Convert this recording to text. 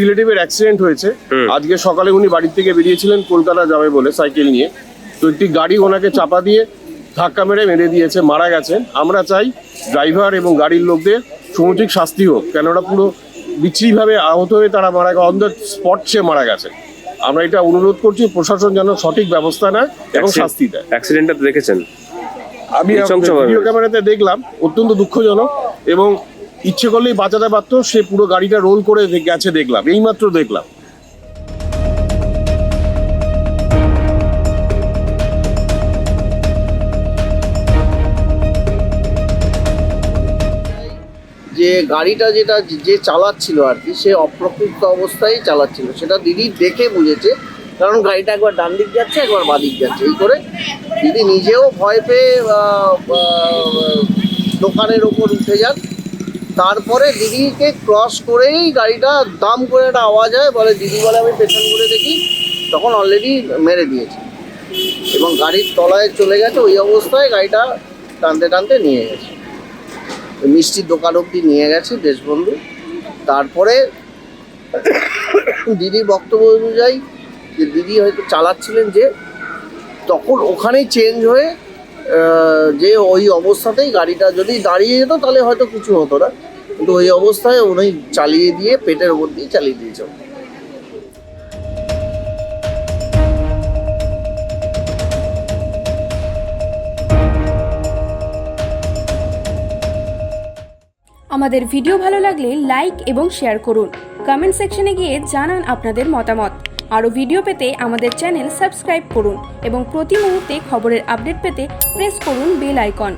রিলেটিভের accident হয়েছে। আজকে সকালে উনি বাড়ি থেকে বেরিয়েছিলেন কলকাতা যাবে বলে সাইকেল নিয়ে। তো একটি গাড়ি ওনাকে চাপা দিয়ে ধাক্কা মেরে মেরে দিয়েছে মারা গেছেন। আমরা চাই ড্রাইভার এবং গাড়ির লোকদের সমুচিত শাস্তি হোক কেন ওরা পুরো বিচ্ছিরিভাবে আহত হয়ে তারা মারা অন দ্য স্পট সে মারা গেছে। আমরা এটা অনুরোধ করছি প্রশাসন যেন সঠিক ব্যবস্থা নেয় এবং শাস্তি দেয়। অ্যাক্সিডেন্টটা দেখেছেন? আমি ভিডিও ক্যামেরাতে দেখলাম অত্যন্ত দুঃখজনক এবং ইচ্ছে করলেই বাঁচাতে পারতো, সে পুরো গাড়িটা রোল করে গেছে দেখলাম, এইমাত্র দেখলাম। যে গাড়িটা যেটা যে চালাচ্ছিল আর কি, সে অপ্রকৃত অবস্থায় চালাচ্ছিল। সেটা দিদি দেখে বুঝেছে, কারণ গাড়িটা একবার ডান দিক যাচ্ছে, একবার বাঁ দিক যাচ্ছে। এই করে দিদি নিজেও ভয় পেয়ে দোকানের ওপর উঠে যান। তারপরে দিদিকে ক্রস করেই গাড়িটা দাম করে একটা আওয়াজ হয়, বলে, দিদি বলে আমি পেছন ঘুরে দেখি। তখন অলরেডি মেরে দিয়েছে। এবং গাড়ির তলায় চলে গেছে, ওই অবস্থায় গাড়িটা টানতে টানতে নিয়ে গেছে। মিষ্টির দোকান অব্দি নিয়ে গেছে দেশবন্ধু। তারপরে দিদির বক্তব্য অনুযায়ী যে দিদি হয়তো চালাচ্ছিলেন যে, তখন ওখানেই চেঞ্জ হয়ে যে ওই অবস্থাতেই গাড়িটা যদি দাঁড়িয়ে যেত, তাহলে হয়তো কিছু হতো না। কিন্তু ওই অবস্থায় উনি চালিয়ে দিয়ে, পেটের ওপর দিয়ে চালিয়ে দিয়েছে। আমাদের ভিডিও ভালো লাগলে লাইক এবং শেয়ার করুন। কমেন্ট সেকশনে গিয়ে জানান আপনাদের মতামত। আরও ভিডিও পেতে আমাদের চ্যানেল সাবস্ক্রাইব করুন এবং প্রতি মুহূর্তে খবরের আপডেট পেতে প্রেস করুন বেল আইকন।